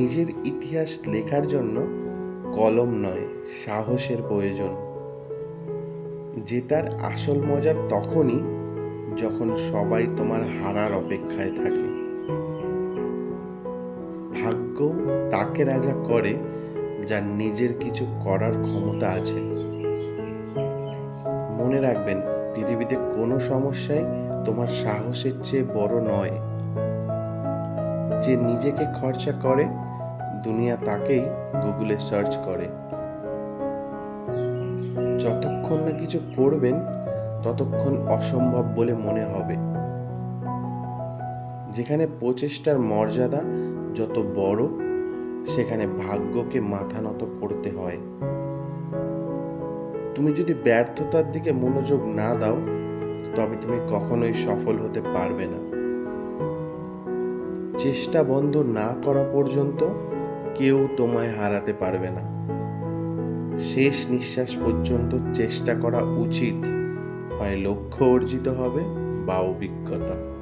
নিজের ইতিহাস লেখার জন্য কলম নয়, সাহসের প্রয়োজন। জেতার আসল মজা তখনই যখন সবাই তোমার হারার অপেক্ষায় থাকে। ভাগ্য তাকে রাজা করে যার নিজের কিছু করার ক্ষমতা আছে। মনে রাখবেন, পৃথিবীতে কোনো সমস্যাই তোমার সাহসের চেয়ে বড় নয়। যে নিজেকে খরচা করে দুনিয়া তাকেই গুগলে সার্চ করে। যতক্ষণ না কিছু করবেন, ততক্ষণ অসম্ভব বলে মনে হবে। যেখানে প্রচেষ্টার মর্যাদা যত বড়, সেখানে ভাগ্যকে মাথা নত করতে হয়। তুমি যদি ব্যর্থতার দিকে মনোযোগ না দাও, তবে তুমি কখনোই সফল হতে পারবে না। চেষ্টা বন্ধ না করা পর্যন্ত কেউ তোমায় হারাতে পারবে না। শেষ নিঃশ্বাস পর্যন্ত চেষ্টা করা উচিত। হয় লক্ষ্য অর্জিত হবে বা অভিজ্ঞতা।